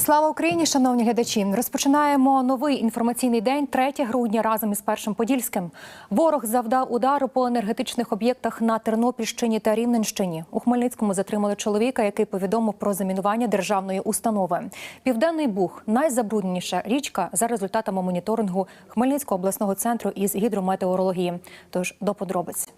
Слава Україні, шановні глядачі! Розпочинаємо новий інформаційний день 3 грудня разом із першим подільським. Ворог завдав удару по енергетичних об'єктах на Тернопільщині та Рівненщині. У Хмельницькому затримали чоловіка, який повідомив про замінування державної установи. Південний Буг найзабрудненіша річка за результатами моніторингу Хмельницького обласного центру із гідрометеорології. Тож до подробиць.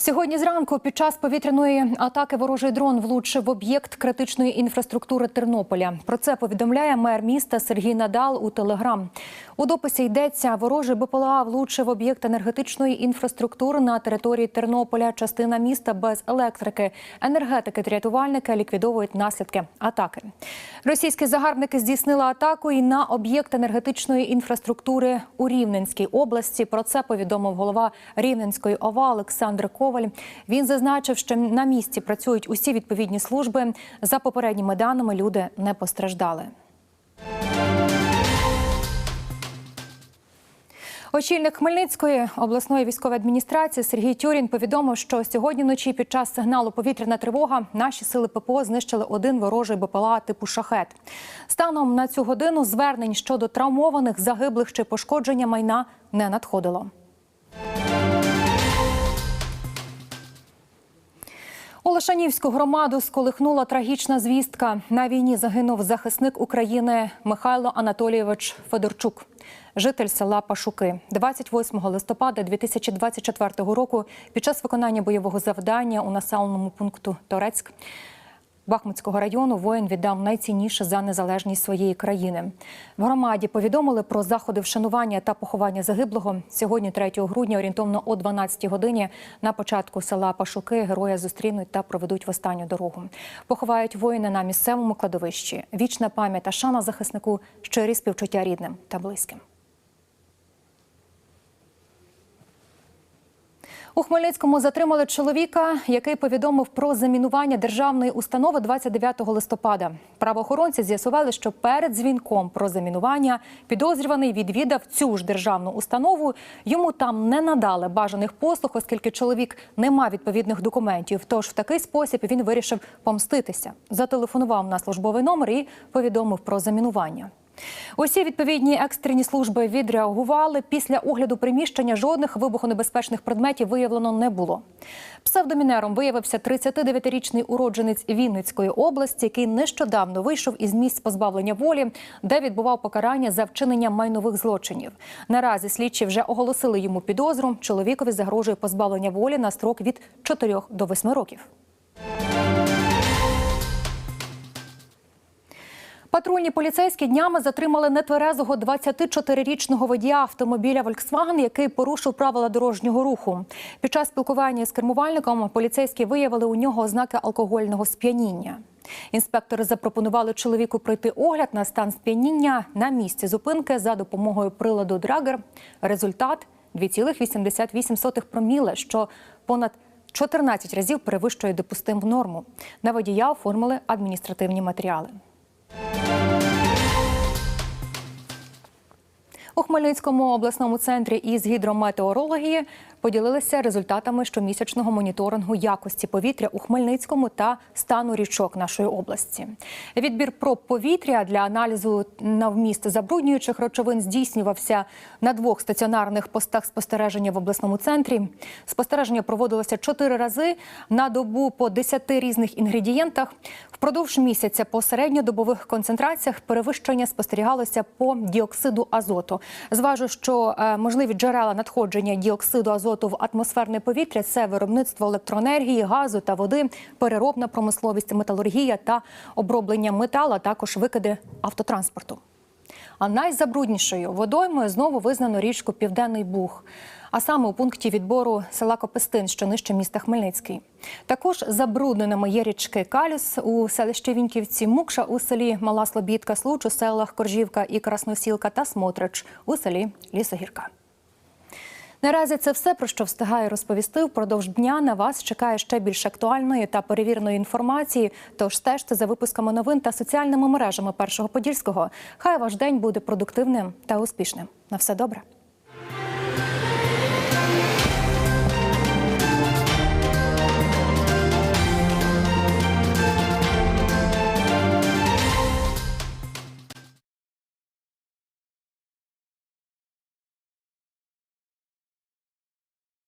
Сьогодні зранку під час повітряної атаки ворожий дрон влучив в об'єкт критичної інфраструктури Тернополя. Про це повідомляє мер міста Сергій Надал у Телеграм. У дописі йдеться, ворожий БПЛА влучив об'єкт енергетичної інфраструктури на території Тернополя. Частина міста без електрики. Енергетики та рятувальники ліквідовують наслідки атаки. Російські загарбники здійснили атаку і на об'єкт енергетичної інфраструктури у Рівненській області. Про це повідомив голова Рівненської ОВА Олександр Коваль. Він зазначив, що на місці працюють усі відповідні служби. За попередніми даними люди не постраждали. Очільник Хмельницької обласної військової адміністрації Сергій Тюрін повідомив, що сьогодні вночі під час сигналу повітряна тривога наші сили ППО знищили один ворожий БПЛА типу шахет. Станом на цю годину звернень щодо травмованих, загиблих чи пошкодження майна не надходило. Олешанівську громаду сколихнула трагічна звістка. На війні загинув захисник України Михайло Анатолійович Федорчук, житель села Пашуки. 28 листопада 2024 року під час виконання бойового завдання у населеному пункту Торецьк Бахмутського району воїн віддав найцінніше за незалежність своєї країни. В громаді повідомили про заходи вшанування та поховання загиблого. Сьогодні, 3 грудня, орієнтовно о 12 годині, на початку села Пашуки героя зустрінуть та проведуть в останню дорогу. Поховають воїни на місцевому кладовищі. Вічна пам'ять та шана захиснику, щирі співчуття рідним та близьким. У Хмельницькому затримали чоловіка, який повідомив про замінування державної установи 29 листопада. Правоохоронці з'ясували, що перед дзвінком про замінування підозрюваний відвідав цю ж державну установу. Йому там не надали бажаних послуг, оскільки чоловік не мав відповідних документів. Тож в такий спосіб він вирішив помститися. Зателефонував на службовий номер і повідомив про замінування. Усі відповідні екстрені служби відреагували. Після огляду приміщення жодних вибухонебезпечних предметів виявлено не було. Псевдомінером виявився 39-річний уродженець Вінницької області, який нещодавно вийшов із місць позбавлення волі, де відбував покарання за вчинення майнових злочинів. Наразі слідчі вже оголосили йому підозру. Чоловікові загрожує позбавлення волі на строк від 4 до 8 років. Патрульні поліцейські днями затримали нетверезого 24-річного водія автомобіля Volkswagen, який порушив правила дорожнього руху. Під час спілкування з кермувальником поліцейські виявили у нього ознаки алкогольного сп'яніння. Інспектори запропонували чоловіку пройти огляд на стан сп'яніння на місці зупинки за допомогою приладу Драгер. Результат 2,88 проміле, що понад 14 разів перевищує допустиму норму. На водія оформили адміністративні матеріали. У Хмельницькому обласному центрі із гідрометеорології поділилися результатами щомісячного моніторингу якості повітря у Хмельницькому та стану річок нашої області. Відбір проб повітря для аналізу на вміст забруднюючих речовин здійснювався на двох стаціонарних постах спостереження в обласному центрі. Спостереження проводилося чотири рази на добу по 10 різних інгредієнтах. Впродовж місяця по середньодобових концентраціях перевищення спостерігалося по діоксиду азоту. Зважу, що е, можливі джерела надходження діоксиду азоту в атмосферне повітря це виробництво електроенергії, газу та води, переробна промисловість, металургія та оброблення металу, а також викиди автотранспорту. А найзабруднішою водоймою знову визнано річку Південний Буг. А саме у пункті відбору села Копистин, що нижче міста Хмельницький. Також забрудненими є річки Калюс у селищі Віньківці, Мукша у селі Мала Слобідка, Случ у селах Коржівка і Красносілка та Смотрич у селі Лісогірка. Наразі це все про що встигаю розповісти. Впродовж дня на вас чекає ще більш актуальної та перевіреної інформації. Тож стежте за випусками новин та соціальними мережами першого подільського. Хай ваш день буде продуктивним та успішним. На все добре.